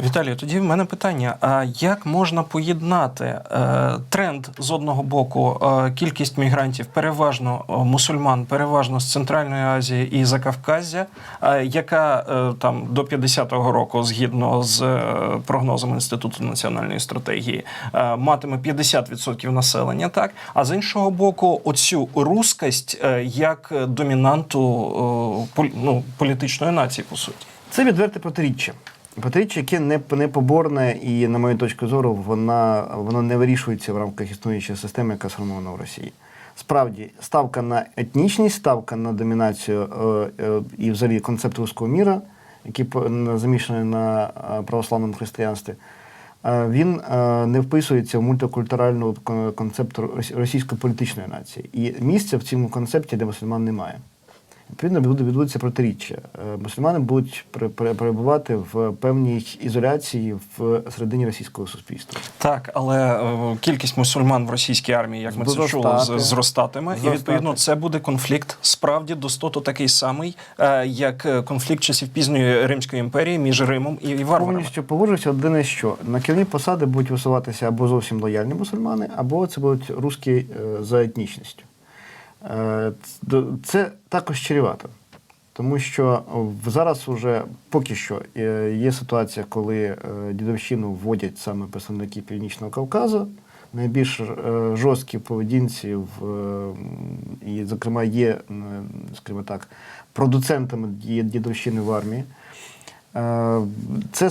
Віталію, тоді в мене питання: а як можна поєднати е, тренд з одного боку е, кількість мігрантів, переважно е, мусульман, переважно з Центральної Азії і Закавказя, е, яка е, там до 50-го року, згідно з е, прогнозами Інституту національної стратегії, е, матиме 50% населення, так а з іншого боку, оцю рускость е, як домінанту е, полі- ну, політичної нації, по суті. Це відверте протиріччя. Протиріччя, яке не, непоборне і, на мою точку зору, вона, воно не вирішується в рамках існуючої системи, яка сформована в Росії. Справді, ставка на етнічність, ставка на домінацію е, е, і взагалі концепт руського міра, який замішаний на е, православному християнстві, е, він е, не вписується в мультикультуральну кон- концепт рос- російської політичної нації. І місця в цьому концепті для мусульман немає. Відповідно, буде відбудеться протиріччя. Е, Мусульмани будуть пере- пере- перебувати в певній ізоляції в середині російського суспільства. Так, але е, кількість мусульман в російській армії, як ми це чули, Зростати. зростатиме. І відповідно це буде конфлікт справді достото такий самий, е, як конфлікт часів пізньої Римської імперії між Римом і, варварами. Повністю погоджуюся єдине, що на керівні посади будуть висуватися або зовсім лояльні мусульмани, або це будуть русські за етнічністю. Е, Це також чревато. Тому що зараз уже поки що е, є ситуація, коли е, дідовщину вводять саме представники Північного Кавказу. Найбільш жорсткі поведінці в, і, зокрема, є, скажімо так, продуцентами ді- дідовщини в армії. Е, Це е,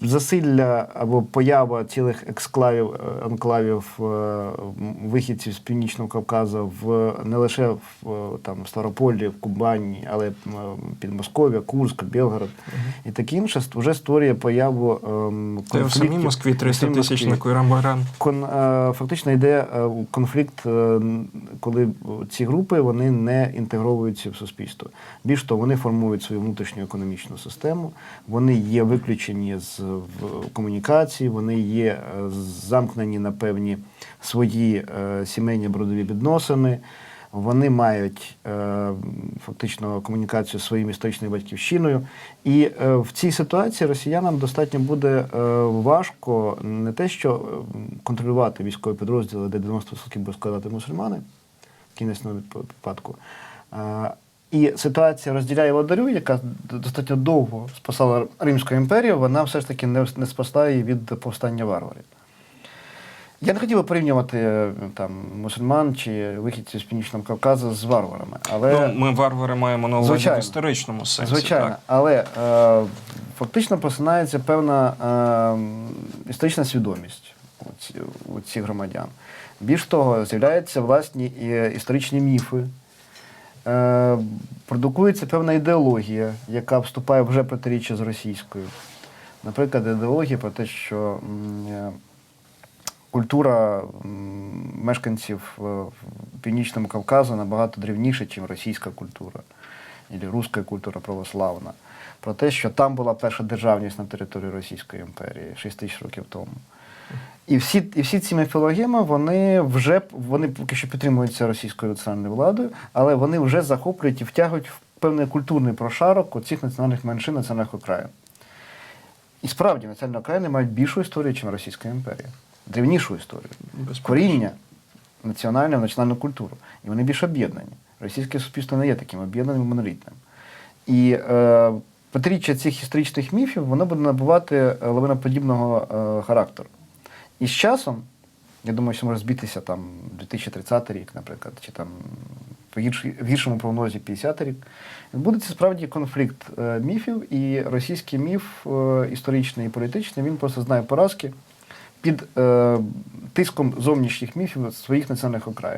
засилля або поява цілих ексклавів, е, анклавів вихідців з Північного Кавказу в не лише в там Ставрополі, в Кубані, але Підмосков'я, Курськ, Білгород і таке інше вже створює появу ем, Та в самій. Москві 300 тисяч на Куйрамбаран. Кон, е, фактично йде конфлікт, коли ці групи вони не інтегровуються в суспільство. Більш того, вони формують свою внутрішню економічну систему, вони є виключені з комунікації, вони є е, замкнені на певні свої е, сімейні бродові відносини. Вони мають е, фактично комунікацію зі своїм історичною батьківщиною. І е, в цій ситуації росіянам достатньо буде е, важко не те, що е, контролювати військові підрозділи, де 90% будуть складати мусульмани, в кінечному випадку. І ситуація розділяє водарю, яка достатньо довго спасала Римську імперію, вона все ж таки не, не спасла її від повстання варварів. Я не хотів би порівнювати е, там мусульман чи вихідців з Північного Кавказу з варварами, але Ну, ми варвари маємо на увазі в історичному сенсі. звичайно, Так. але е, фактично просинається певна е, історична свідомість у, ці, у цих громадян. Більш того, з'являються власні і, історичні міфи. Е, продукується певна ідеологія, яка вступає вже протиріччя з російською. Наприклад, ідеологія про те, що е, культура мешканців е, Північного Кавказу набагато древніша, ніж російська культура, або руська культура православна. Про те, що там була перша державність на території Російської імперії 6 тисяч років тому. І всі, і всі ці міфологеми, вони вже вони поки що підтримуються російською національною владою, але вони вже захоплюють і втягують в певний культурний прошарок у цих національних меншин, національних окраїн. І справді національні окраїни мають більшу історію, ніж Російська імперія. Древнішу історію. Безперечно. Коріння національне в національну культуру. І вони більш об'єднані. Російське суспільство не є таким об'єднаним і монолітним. І е, протиріччя цих історичних міфів воно буде набувати е, лавиноподібного е, характеру. І з часом, я думаю, що може збитися там 2030 рік, наприклад, чи там в гірш- в гіршому прогнозі 50 рік, відбудеться справді конфлікт е, міфів, і російський міф е, історичний і політичний, він просто знає поразки під е, тиском зовнішніх міфів своїх національних окраїн.